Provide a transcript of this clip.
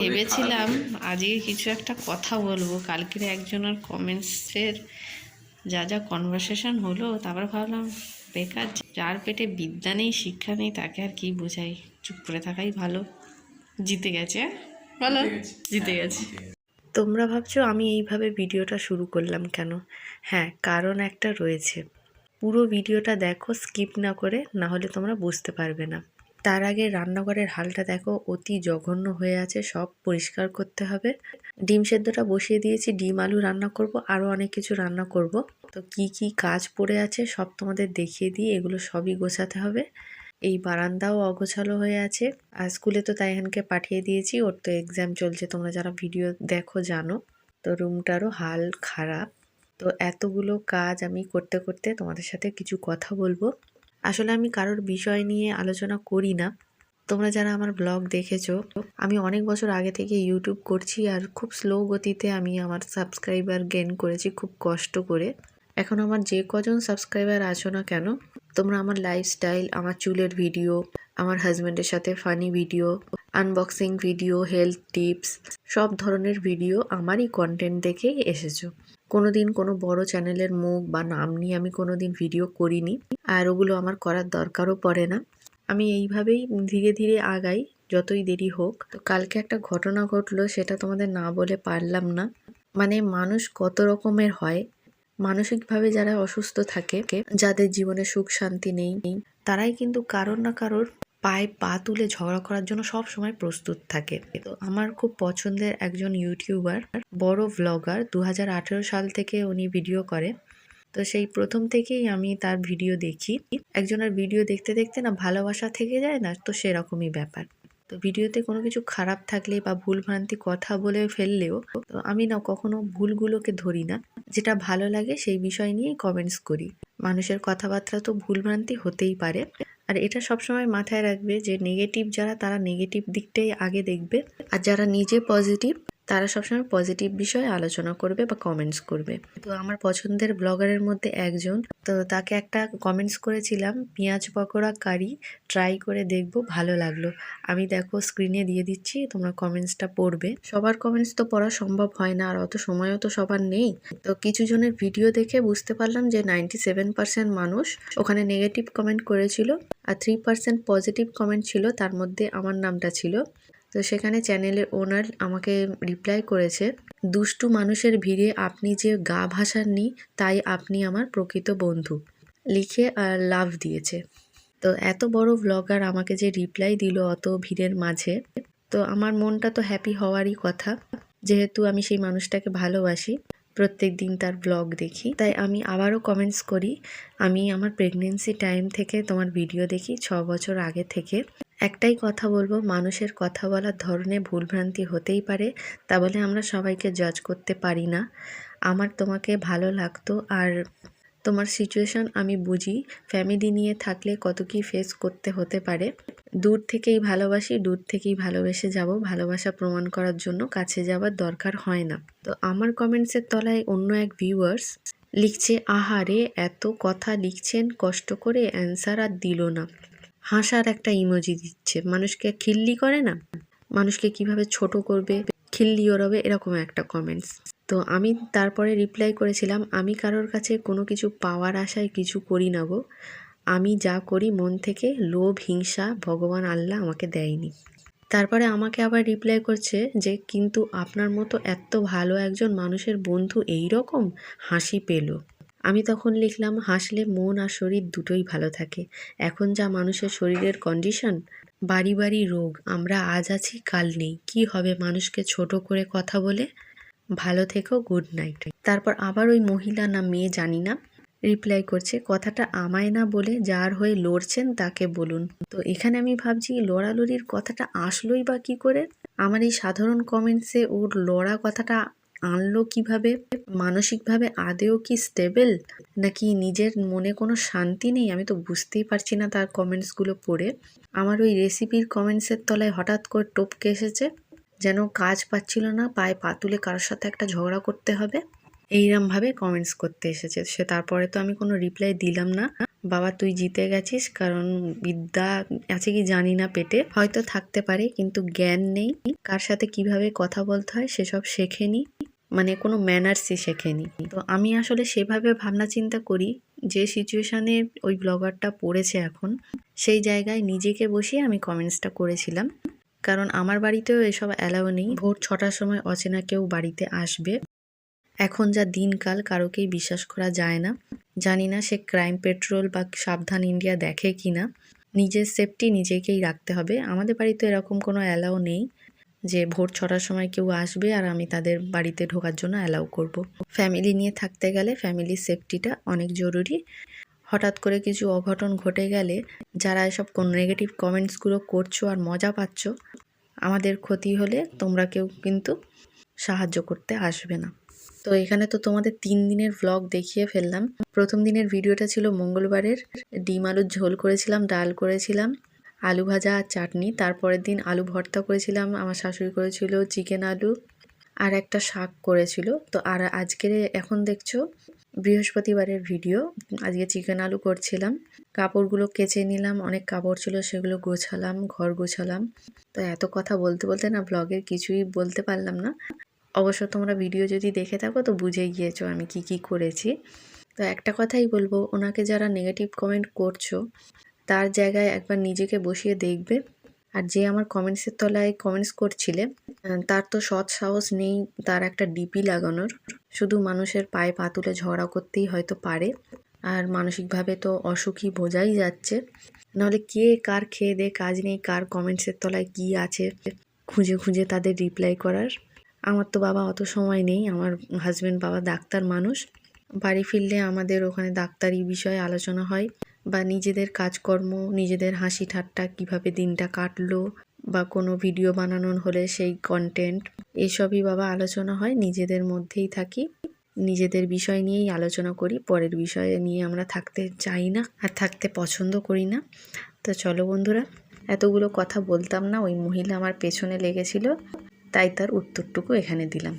ভেবেছিলাম আজকে কিছু একটা কথা বলব। কালকের একজনের কমেন্টসের যা যা কনভারসেশন হলো তারপর ভাবলাম বেকার যার পেটে বিদ্যা নেই শিক্ষা নেই তাকে আর কি বোঝাই? চুপ করে থাকাই ভালো। জিতে গেছে হ্যাঁ? বলো? জিতে গেছে। তোমরা ভাবছ আমি এইভাবে ভিডিওটা শুরু করলাম কেন? হ্যাঁ কারণ একটা রয়েছে। পুরো ভিডিওটা দেখো স্কিপ না করে না হলে তোমরা বুঝতে পারবে না। তার আগে রান্নাঘরের হালটা দেখো, অতি জঘন্য হয়ে আছে, সব পরিষ্কার করতে হবে। ডিম সেদ্ধটা বসিয়ে দিয়েছি, ডিম, আলু রান্না করব আরও অনেক কিছু রান্না করব। তো কি কি কাজ পড়ে আছে সব তোমাদের দেখিয়ে দিই, এগুলো সবই গোছাতে হবে। এই বারান্দাও অগোছালো হয়ে আছে। আর স্কুলে তো তাইহানকে পাঠিয়ে দিয়েছি, ওর তো এক্সাম চলছে, তোমরা যারা ভিডিও দেখো জানো। তো রুমটারও হাল খারাপ। তো এতগুলো কাজ আমি করতে করতে তোমাদের সাথে কিছু কথা বলব। আসলে আমি কারোর বিষয় নিয়ে আলোচনা করি না। তোমরা যারা আমার ব্লগ দেখেছ, আমি অনেক বছর আগে থেকে ইউটিউব করছি আর খুব স্লো গতিতে আমি আমার সাবস্ক্রাইবার গেন করেছি খুব কষ্ট করে। এখন আমার যে কজন সাবস্ক্রাইবার আছো না কেন তোমরা আমার লাইফস্টাইল আমার চুলের ভিডিও আমার হাজব্যান্ডের সাথে funny video unboxing video health tips সব ধরনের ভিডিও আমারই কন্টেন্ট দেখেই এসেছ। কোনো দিন কোনো বড় চ্যানেলের মুখ বা নাম নিয়ে আমি কোনো দিন ভিডিও করিনি, আর ওগুলো আমার করার দরকারও পড়ে না। আমি এইভাবেই ধীরে ধীরে আগাই, যতই দেরি হোক। তো কালকে একটা ঘটনা ঘটলো, সেটা তোমাদের না বলে পারলাম না। মানে মানুষ কত রকমের হয় মানসিকভাবে যারা অসুস্থ থাকে, যাদের জীবনে সুখ, শান্তি নেই, তারাই কিন্তু কারোর না কারোর পায়ে পা তুলে ঝগড়া করার জন্য সব সময় প্রস্তুত থাকে। তো আমার খুব পছন্দের একজন ইউটিউবার বড় ভ্লগার দু হাজার আঠেরো সাল থেকে উনি ভিডিও করে। তো সেই প্রথম থেকেই আমি তার ভিডিও দেখি। একজনের ভিডিও দেখতে দেখতে না ভালোবাসা থেকে যায় না, তো সেরকমই ব্যাপার। তো ভিডিওতে কোনো কিছু খারাপ থাকলে বা ভুলভ্রান্তি কথা বলে ফেললেও আমি না কখনো ভুলগুলোকে ধরি না। যেটা ভালো লাগে সেই বিষয় নিয়েই কমেন্টস করি। মানুষের কথাবার্তা তো ভুলভ্রান্তি হতেই পারে। আর এটা সবসময় মাথায় রাখবে যে নেগেটিভ যারা, তারা নেগেটিভ দিকটাই আগে দেখবে। আর যারা নিজে পজিটিভ তারা সবসময় পজিটিভ বিষয়ে আলোচনা করবে বা কমেন্টস করবে। তো আমার পছন্দের ব্লগারের মধ্যে একজন, তো তাকে একটা কমেন্টস করেছিলাম, পেঁয়াজ পকোড়া কারি ট্রাই করে দেখব, ভালো লাগল। আমি দেখো স্ক্রিনে দিয়ে দিচ্ছি, তোমরা কমেন্টসটা পড়বে। সবার কমেন্টস তো পড়া সম্ভব হয় না, আর অত সময়ও তো সবার নেই। তো কিছু জনের ভিডিও দেখে বুঝতে পারলাম যে নাইনটি সেভেন পার্সেন্ট মানুষ ওখানে নেগেটিভ কমেন্ট করেছিল, আর থ্রি পার্সেন্ট পজিটিভ কমেন্ট ছিল, তার মধ্যে আমার নামটা ছিল। তো সেখানে চ্যানেলের ওনার আমাকে রিপ্লাই করেছে, দুষ্টু মানুষের ভিড়ে আপনি যে গা ভাসাননি, তাই আপনি আমার প্রকৃত বন্ধু। লিখে আর লাভ দিয়েছে। তো এত বড় ব্লগার আমাকে যে রিপ্লাই দিল অত ভিড়ের মাঝে, তো আমার মনটা তো হ্যাপি হওয়ারই কথা। যেহেতু আমি সেই মানুষটাকে ভালোবাসি, প্রত্যেক দিন তার ব্লগ দেখি। তাই আমি আবারও কমেন্টস করি, আমি আমার প্রেগনেন্সি টাইম থেকে তোমার ভিডিও দেখি, ছ বছর আগে থেকে। একটাই কথা বলব, মানুষের কথা বলার ধরনে ভুলভ্রান্তি হতেই পারে, তা বলে আমরা সবাইকে জাজ করতে পারি না। আমার তোমাকে ভালো লাগতো আর তোমার সিচুয়েশন আমি বুঝি। ফ্যামিলি নিয়ে থাকলে কত কি ফেস করতে হতে পারে। দূর থেকেই ভালোবাসি, দূর থেকেই ভালোবেসে যাব। ভালোবাসা প্রমাণ করার জন্য কাছে যাওয়ার দরকার হয় না। তো আমার কমেন্টসের তলায় অন্য এক ভিউয়ার্স লিখছে, আহারে, এত কথা লিখছেন, কষ্ট করে অ্যান্সার আর দিল না। হাসার একটা ইমোজি দিচ্ছে। মানুষকে খিল্লি করে না? মানুষকে কীভাবে ছোট করবে? খিল্লি ওরবে এরকম একটা কমেন্টস তো আমি তারপরে রিপ্লাই করেছিলাম, আমি কারোর কাছে কোনো কিছু পাওয়ার আশায় কিছু করি না গো। আমি যা করি মন থেকে লোভ, হিংসা, ভগবান, আল্লাহ আমাকে দেয়নি। তারপরে আমাকে আবার রিপ্লাই করছে যে, কিন্তু আপনার মতো এত ভালো একজন মানুষের বন্ধু এই রকম হাসি পেল। আমি তখন লিখলাম, হাসলে মন আর শরীর দুটোই ভালো থাকে। এখন যা মানুষের শরীরের কন্ডিশন বাড়ি বাড়ি রোগ, আমরা আজ আছি, কাল নেই। কি হবে মানুষকে ছোট করে কথা বলে? ভালো থেকো গুড নাইট তারপর আবার ওই মহিলা না মেয়ে জানি না রিপ্লাই করছে, কথাটা আমায় না বলে যার হয়ে লড়ছেন তাকে বলুন। তো এখানে আমি ভাবছি, লড়ালড়ির কথাটা আসলোই বা কী করে? আমার এই সাধারণ কমেন্টসে ওর লড়া কথাটা আনলো কীভাবে? মানসিকভাবে আদেও কি স্টেবল নাকি নিজের মনে কোনো শান্তি নেই? আমি তো বুঝতেই পারছি না তার কমেন্টসগুলো পড়ে। আমার ওই রেসিপির কমেন্টসের তলায় হঠাৎ করে টপকে এসেছে, যেন কাজ পাচ্ছিল না, পায়ে পা তুলে কারোর সাথে একটা ঝগড়া করতে হবে। এইরমভাবে কমেন্টস করতে এসেছে। সে তারপরে তো আমি কোনো রিপ্লাই দিলাম না। বাবা, তুই জিতে গেছিস, কারণ বিদ্যা আছে কি জানি না পেটে। হয়তো থাকতে পারে, কিন্তু জ্ঞান নেই। কার সাথে কীভাবে কথা বলতে হয়, সেসব শেখেনি। মানে কোনো ম্যানার্সই শেখেনি। তো আমি আসলে সেভাবে ভাবনা চিন্তা করি যে সিচুয়েশানে ওই ব্লগারটা পড়েছে এখন, সেই জায়গায় নিজেকে বসিয়ে আমি কমেন্টসটা করেছিলাম। কারণ আমার বাড়িতেও এসব অ্যালাউ নেই। ভোর ছটার সময় অচেনা কেউ বাড়িতে আসবে। এখন যা দিনকাল, কারোকেই বিশ্বাস করা যায় না। জানি না সে ক্রাইম পেট্রোল বা সাবধান ইন্ডিয়া দেখে কি না নিজের সেফটি নিজেকেই রাখতে হবে। আমাদের বাড়িতে এরকম কোনো অ্যালাউ নেই। যে ভোর ছটার সময় কেউ আসবে আর আমি তাদের বাড়িতে ঢোকার জন্য অ্যালাউ করব। ফ্যামিলি নিয়ে থাকতে গেলে ফ্যামিলির সেফটিটা অনেক জরুরি। হঠাৎ করে কিছু অঘটন ঘটে গেলে যারা এসব নেগেটিভ কমেন্টসগুলো করছ আর মজা পাচ্ছ, আমাদের ক্ষতি হলে তোমরা কেউ কিন্তু সাহায্য করতে আসবে না। তো এখানে তো তোমাদের তিন দিনের ভ্লগ দেখিয়ে ফেললাম। প্রথম দিনের ভিডিওটা ছিল মঙ্গলবারের। ডিম আলুর ঝোল করেছিলাম, ডাল করেছিলাম। আলু ভাজা আর চাটনি। তারপরের দিন আলু ভর্তা করেছিলাম। আমার শাশুড়ি করেছিল চিকেন আলু আর একটা শাক করেছিল। তো আর আজকের এখন দেখছ বৃহস্পতিবারের ভিডিও। আজকে চিকেন আলু করছিলাম। কাপড়গুলো কেচে নিলাম। অনেক কাপড় ছিল, সেগুলো গোছালাম, ঘর গোছালাম। তো এত কথা বলতে বলতে না ব্লগের কিছুই বলতে পারলাম না। অবশ্য তোমরা ভিডিও যদি দেখে থাকো তো বুঝে গিয়েছো আমি কি কি করেছি। তো একটা কথাই বলব, ওনাকে যারা নেগেটিভ কমেন্ট করছ তার জায়গায় একবার নিজেকে বসিয়ে দেখবে। আর যে আমার কমেন্টসের তলায় কমেন্টস করছিলে তার তো সৎ সাহস নেই তার একটা ডিপি লাগানোর। শুধু মানুষের পায়ে পা তুলে ঝগড়া করতেই হয়তো পারে। আর মানসিকভাবে তো অসুখী বোঝাই যাচ্ছে। নাহলে কে কার খেয়ে দে, কাজ নেই, কার কমেন্টসের তলায় কি আছে? খুঁজে খুঁজে তাদের রিপ্লাই করার। আমার তো বাবা অত সময় নেই, আমার হাজব্যান্ড বাবা ডাক্তার মানুষ। বাড়ি ফিরলে আমাদের ওখানে ডাক্তারি বিষয়ে আলোচনা হয় বা নিজেদের কাজকর্ম, নিজেদের হাসি ঠাট্টা, কীভাবে দিনটা কাটলো বা কোনো ভিডিও বানানোর হলে সেই কন্টেন্ট এসবই বাবা আলোচনা হয়। নিজেদের মধ্যেই থাকি। নিজেদের বিষয় নিয়েই আলোচনা করি। পরের বিষয়ে নিয়ে আমরা থাকতে চাই না আর থাকতে পছন্দ করি না। তো চলো বন্ধুরা, এতগুলো কথা বলতাম না, ওই মহিলা আমার পেছনে লেগেছিল, তাই তার উত্তরটুকু এখানে দিলাম।